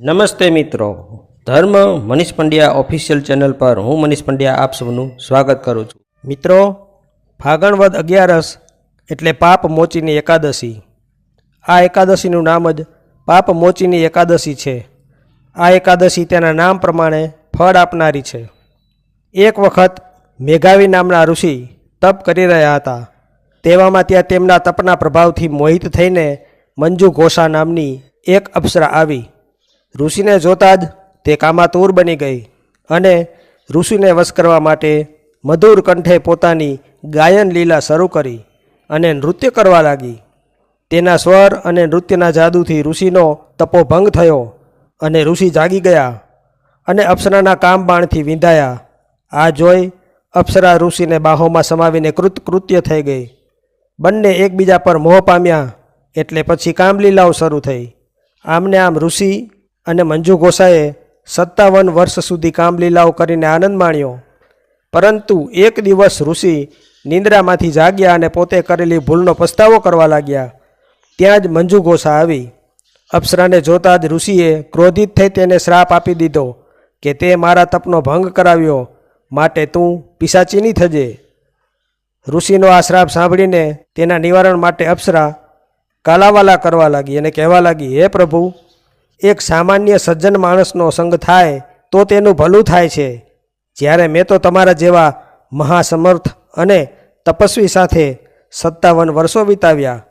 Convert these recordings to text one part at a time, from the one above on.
નમસ્તે મિત્રો. ધર્મ મનીષ પંડ્યા ઓફિશિયલ ચેનલ પર હું મનીષ પંડ્યા આપ સૌનું સ્વાગત કરું છું. મિત્રો, ફાગણવદ અગિયારસ એટલે પાપ મોચીની એકાદશી. આ એકાદશીનું નામ જ પાપ મોચીની એકાદશી છે. આ એકાદશી તેના નામ પ્રમાણે ફળ આપનારી છે. એક વખત મેઘાવી નામના ઋષિ તપ કરી રહ્યા હતા. તેવામાં ત્યાં તેમના તપના પ્રભાવથી મોહિત થઈને મંજુ ઘોષા નામની એક અપ્સરા આવી. ઋષિને જોતા જ તે કામાતુર બની ગઈ અને ઋષિને વશ કરવા માટે મધુર કંઠે પોતાની ગાયન લીલા શરૂ કરી અને નૃત્ય કરવા લાગી. તેના સ્વર અને નૃત્યના જાદુથી ઋષિનો તપોભંગ થયો અને ઋષિ જાગી ગયા અને અપ્સરાના કામ બાણથી વિંધાયા. આ જોઈ અપ્સરા ઋષિને બાહોમાં સમાવીને કૃતકૃત્ય થઈ ગઈ. બંને એકબીજા પર મોહ પામ્યા એટલે પછી કામલીલાઓ શરૂ થઈ. આમને આમ ઋષિ અને મંજુ ગોસાએ સત્તાવન વર્ષ સુધી કામલીલાઓ કરીને આનંદ માણ્યો. પરંતુ એક દિવસ ઋષિ નિંદ્રામાંથી જાગ્યા અને પોતે કરેલી ભૂલનો પસ્તાવો કરવા લાગ્યા. ત્યાં જ મંજુ ગોસા આવી. અપ્સરાને જોતા જ ઋષિએ ક્રોધિત થઈ તેને શ્રાપ આપી દીધો કે તે મારા તપનો ભંગ કરાવ્યો, માટે તું પિશાચીની થજે. ઋષિનો આ શ્રાપ સાંભળીને તેના નિવારણ માટે અપ્સરા કાલાવાલા કરવા લાગી અને કહેવા લાગી, હે પ્રભુ એક સામાન્ય સજ્જન માણસનો સંગ થાય, તો તેનું ભલું થાય છે. જ્યારે મેં તો તમારા જેવા મહાસમર્થ અને તપસ્વી સાથે સત્તાવન વર્ષો વિતાવ્યા,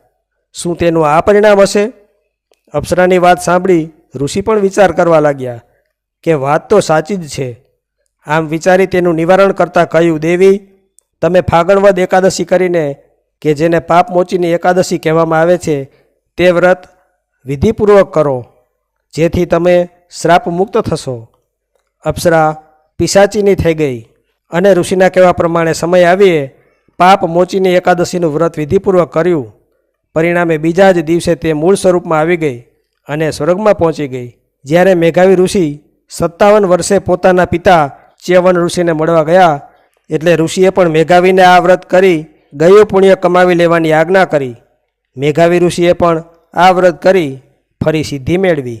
શું તેનું આ પરિણામ હશે? અપ્સરાની વાત સાંભળી ઋષિ પણ વિચાર કરવા લાગ્યા કે વાત તો સાચી જ છે. આમ વિચારી તેનું નિવારણ કરતાં કહ્યું, દેવી, તમે ફાગણવદ એકાદશી કરીને, કે જેને પાપ મોચીની એકાદશી કહેવામાં આવે છે, તે વ્રત વિધિપૂર્વક કરો. જેથી તમે શ્રાપ મુક્ત થશો. અપ્સરા પિશાચીની થઈ ગઈ અને ઋષિના કહેવા પ્રમાણે સમય આવીએ, પાપ મોચીને એકાદશીનું વ્રત વિધિપૂર્વક કર્યું. પરિણામે બીજા જ દિવસે તે મૂળ સ્વરૂપમાં આવી ગઈ અને સ્વર્ગમાં પહોંચી ગઈ. જ્યારે મેઘાવી ઋષિ સત્તાવન વર્ષે પોતાના પિતા ચ્યવન ઋષિને મળવા ગયા, એટલે ઋષિએ પણ મેઘાવીને આ વ્રત કરી ગયું પુણ્ય કમાવી લેવાની આજ્ઞા કરી. મેઘાવી ઋષિએ પણ આ વ્રત કરી ફરી સિદ્ધિ મેળવી.